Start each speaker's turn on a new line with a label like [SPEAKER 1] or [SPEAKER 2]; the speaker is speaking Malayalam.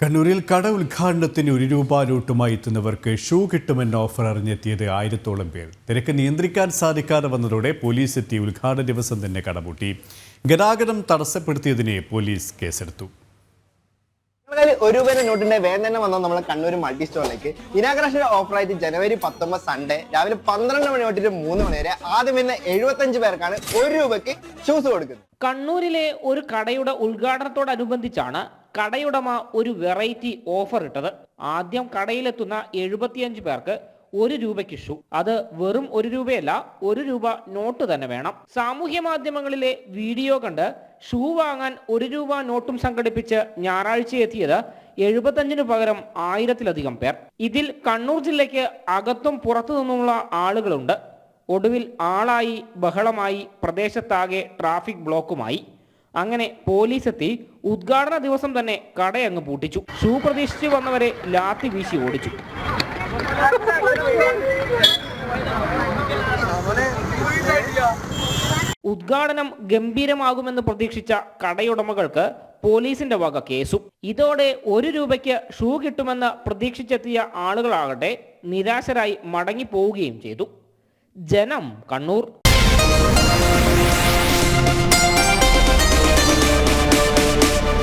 [SPEAKER 1] കണ്ണൂരിൽ കട ഉദ്ഘാടനത്തിന് ഒരു രൂപ നോട്ടുമായി എത്തുന്നവർക്ക് ഷൂ കിട്ടുമെന്ന ഓഫർ അറിഞ്ഞെത്തിയത് ആയിരത്തോളം പേർ. തിരക്ക് നിയന്ത്രിക്കാൻ സാധിക്കാതെ വന്നതോടെ പോലീസ് എത്തി ഉദ്ഘാടന ദിവസം തന്നെ കടപൂട്ടി ഗതാഗതം തടസ്സപ്പെടുത്തിയതിനെ പോലീസ് കേസെടുത്തു.
[SPEAKER 2] ഒരു രൂപ നോട്ടിന്റെ വേഗം തന്നെ നമ്മൾ കണ്ണൂർ മൾട്ടി സ്റ്റോറിലേക്ക് ഇനാഗ്രേഷൻ ഓഫറായിട്ട് ജനുവരി പത്തൊമ്പത് സൺഡേ രാവിലെ പന്ത്രണ്ട് മണി തൊട്ടിട്ട് മൂന്ന് മണി വരെ ആദ്യം വരുന്ന എഴുപത്തഞ്ച് പേർക്കാണ് ഒരു രൂപയ്ക്ക് ഷൂസ് കൊടുക്കുന്നത്.
[SPEAKER 3] കണ്ണൂരിലെ ഒരു കടയുടെ ഉദ്ഘാടനത്തോടനുബന്ധിച്ചാണ് കടയുടമ ഒരു വെറൈറ്റി ഓഫർ ഇട്ടത്. ആദ്യം കടയിലെത്തുന്ന എഴുപത്തിയഞ്ച് പേർക്ക് ഒരു രൂപയ്ക്ക് ഷൂ അത് വെറും ഒരു രൂപയല്ല ഒരു രൂപ നോട്ട് തന്നെ വേണം. സാമൂഹ്യ മാധ്യമങ്ങളിലെ വീഡിയോ കണ്ട് ഷൂ വാങ്ങാൻ ഒരു രൂപ നോട്ടും സംഘടിപ്പിച്ച് ഞായറാഴ്ച എത്തിയത് എഴുപത്തഞ്ചിന് പകരം ആയിരത്തിലധികം പേർ. ഇതിൽ കണ്ണൂർ ജില്ലയ്ക്ക് അകത്തും പുറത്തു നിന്നുമുള്ള ആളുകളുണ്ട്. ഒടുവിൽ ആളായി ബഹളമായി പ്രദേശത്താകെ ട്രാഫിക് ബ്ലോക്കുമായി അങ്ങനെ പോലീസ് എത്തി ഉദ്ഘാടന ദിവസം തന്നെ കടയങ്ങ് പൂട്ടിച്ചു. ഷൂ പ്രതീക്ഷിച്ചു വന്നവരെ ലാത്തി വീശി ഓടിച്ചു. ഉദ്ഘാടനം ഗംഭീരമാകുമെന്ന് പ്രതീക്ഷിച്ച കടയുടമകൾക്ക് പോലീസിന്റെ വക കേസും. ഇതോടെ ഒരു രൂപയ്ക്ക് ഷൂ കിട്ടുമെന്ന് പ്രതീക്ഷിച്ചെത്തിയ ആളുകളാകട്ടെ നിരാശരായി മടങ്ങിപ്പോവുകയും ചെയ്തു. ജനം കണ്ണൂർ.